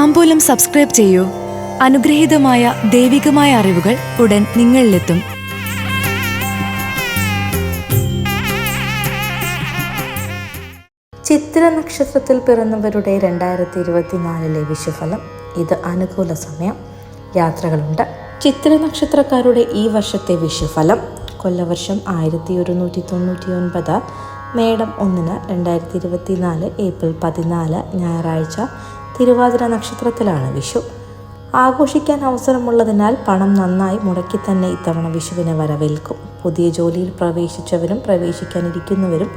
താമ്പൂലം subscribe ചെയ്യൂ. അനുഗ്രഹീതമായ ദൈവികമായ അറിവുകൾ ഉടൻ നിങ്ങളിലെത്തും. ചിത്ര നക്ഷത്രത്തിൽ പിറന്നവരുടെ രണ്ടായിരത്തി ഇരുപത്തിനാലിലെ വിഷുഫലം. ഇത് അനുകൂല സമയം. യാത്രകളുണ്ട്. ചിത്ര നക്ഷത്രക്കാരുടെ ഈ വർഷത്തെ വിഷുഫലം. കൊല്ലവർഷം ആയിരത്തി ഒരുന്നൂറ്റി തൊണ്ണൂറ്റി ഒൻപത് മേടം ഒന്നിന് രണ്ടായിരത്തി ഇരുപത്തിനാല് ഏപ്രിൽ പതിനാല് ഞായറാഴ്ച തിരുവാതിര നക്ഷത്രത്തിലാണ് വിഷു. ആഘോഷിക്കാൻ അവസരമുള്ളതിനാൽ പണം നന്നായി മുടക്കി തന്നെ ഇത്തവണ വിഷുവിനെ വരവേൽക്കും. പുതിയ ജോലിയിൽ പ്രവേശിച്ചവരും പ്രവേശിക്കാനിരിക്കുന്നവരും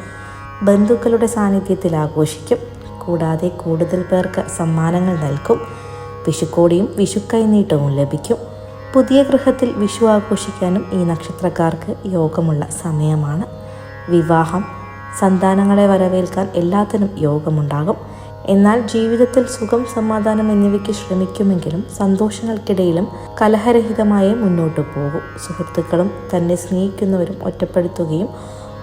ബന്ധുക്കളുടെ സാന്നിധ്യത്തിൽ ആഘോഷിക്കും. കൂടാതെ കൂടുതൽ പേർക്ക് സമ്മാനങ്ങൾ നൽകും. വിഷുക്കോടിയും വിഷുക്കൈനീട്ടവും ലഭിക്കും. പുതിയ ഗൃഹത്തിൽ വിഷു ആഘോഷിക്കാനും ഈ നക്ഷത്രക്കാർക്ക് യോഗമുള്ള സമയമാണ്. വിവാഹം സന്താനങ്ങളെ വരവേൽക്കാൻ എല്ലാത്തിനും യോഗമുണ്ടാകും. എന്നാൽ ജീവിതത്തിൽ സുഖം സമാധാനം എന്നിവയ്ക്ക് ശ്രമിക്കുമെങ്കിലും സന്തോഷങ്ങൾക്കിടയിലും കലഹരഹിതമായി മുന്നോട്ട് പോകും. സുഹൃത്തുക്കളും തന്നെ സ്നേഹിക്കുന്നവരും ഒറ്റപ്പെടുത്തുകയും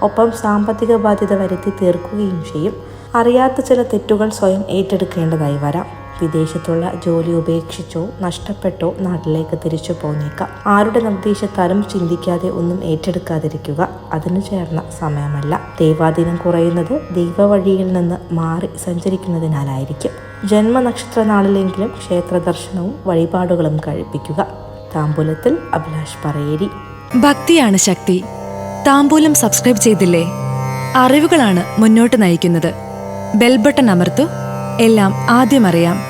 ഒപ്പം സാമ്പത്തിക ബാധ്യത വരുത്തി തീർക്കുകയും ചെയ്യും. അറിയാത്ത ചില തെറ്റുകൾ സ്വയം ഏറ്റെടുക്കേണ്ടതായി വരാം. വിദേശത്തുള്ള ജോലി ഉപേക്ഷിച്ചോ നഷ്ടപ്പെട്ടോ നാട്ടിലേക്ക് തിരിച്ചു പോന്നേക്കാം. ആരുടെ നിർദ്ദേശത്താലും ചിന്തിക്കാതെ ഒന്നും ഏറ്റെടുക്കാതിരിക്കുക. അതിനു ചേർന്ന സമയമല്ല. ദൈവാധീനം കുറയുന്നത് ദൈവവഴിയിൽ നിന്ന് മാറി സഞ്ചരിക്കുന്നതിനാലായിരിക്കും. ജന്മനക്ഷത്ര നാളിലെങ്കിലും ക്ഷേത്ര ദർശനവും വഴിപാടുകളും കഴിപ്പിക്കുക. താമ്പൂലത്തിൽ അഭിലാഷ് പറയേരി. ഭക്തിയാണ് ശക്തി. താമ്പൂലം സബ്സ്ക്രൈബ് ചെയ്തില്ലേ? അറിവുകളാണ് മുന്നോട്ട് നയിക്കുന്നത്. ബെൽബട്ടൺ അമർത്തു. എല്ലാം ആദ്യം അറിയാം.